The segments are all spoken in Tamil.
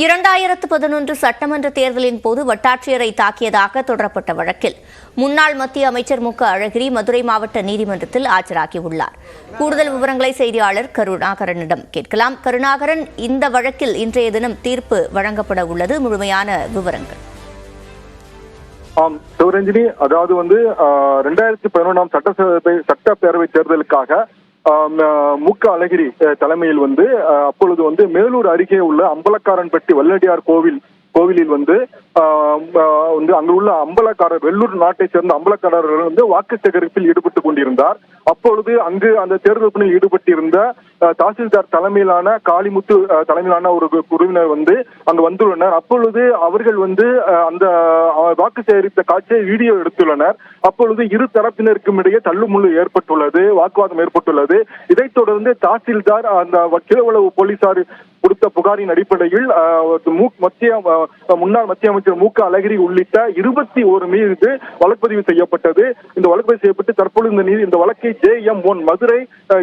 இரண்டாயிரத்து பதினொன்று சட்டமன்ற தேர்தலின் போது வட்டாட்சியரை தாக்கியதாக தொடரப்பட்ட வழக்கில் முன்னாள் மத்திய அமைச்சர் மு க அழகிரி மதுரை மாவட்ட நீதிமன்றத்தில் ஆஜராகியுள்ளார். கூடுதல் விவரங்களை செய்தியாளர் கருணாகரனிடம் கேட்கலாம். கருணாகரன் இந்த வழக்கில் இன்றைய தினம் தீர்ப்பு வழங்கப்பட உள்ளது. முழுமையான விவரங்கள். ஆம் சிவரஞ்சினி அதாவது வந்து ரெண்டாயிரத்தி பதினொன்றாம் சட்டசபை சட்டப்பேரவை தேர்தலுக்காக மு க அழகிரி தலைமையில் வந்து அப்பொழுது வந்து மேலூர் அருகே உள்ள அம்பலக்காரன்பட்டி வல்லடியார் கோவில் கோவிலில் வந்து வந்து அங்கு உள்ள அம்பலக்காரர் வெள்ளூர் நாட்டை சேர்ந்த அம்பலக்காரர்கள் வந்து வாக்கு சேகரிப்பில் ஈடுபட்டுக் கொண்டிருந்தார். அப்பொழுது அங்கு அந்த தேர்தல் பணியில் ஈடுபட்டிருந்த தாசில்தார் தலைமையிலான காளிமுத்து தலைமையிலான ஒரு குழுவினர் வந்து அங்கு வந்துள்ளனர். அப்பொழுது அவர்கள் வந்து அந்த வாக்கு சேகரித்த காட்சியை வீடியோ எடுத்துள்ளனர். அப்பொழுது இரு தரப்பினருக்கும் இடையே தள்ளுமுள்ளு ஏற்பட்டுள்ளது வாக்குவாதம் ஏற்பட்டுள்ளது. இதைத் தொடர்ந்து தாசில்தார் அந்த வக்கிலவளவு போலீசார் கொடுத்த புகாரின் அடிப்படையில் மத்திய முன்னாள் மத்திய அமைச்சர் மு க. அழகிரி உள்ளிட்ட இருபத்தி ஒரு மீது வழக்குப்பதிவு செய்யப்பட்டது. இந்த வழக்குப்பதிவு செய்யப்பட்டு தற்பொழுது இந்த நீதி இந்த வழக்கை J M one Madurai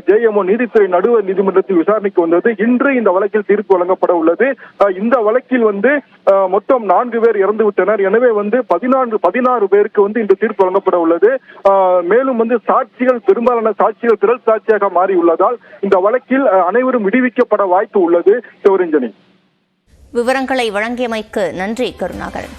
J M one நீதித்துறை நடுவர் நீதிமன்றத்தில் விசாரணைக்கு வந்தது. இன்று இந்த வழக்கில் தீர்ப்பு வழங்கப்பட உள்ளது. இந்த வழக்கில் வந்து மொத்தம் நான்கு பேர் இறந்து விட்டனர். எனவே வந்து பதினான்கு பதினாறு பேருக்கு வந்து இந்த தீர்ப்பு வழங்கப்பட உள்ளது. மேலும் வந்து சாட்சிகள் பெரும்பாலான சாட்சிகள் திரள் சாட்சியாக மாறி உள்ளதால் இந்த வழக்கில் அனைவரும் விடுவிக்கப்பட வாய்ப்பு உள்ளது. சிவரஞ்சனி விவரங்களை வழங்கியமைக்கு நன்றி கருணாகரன்.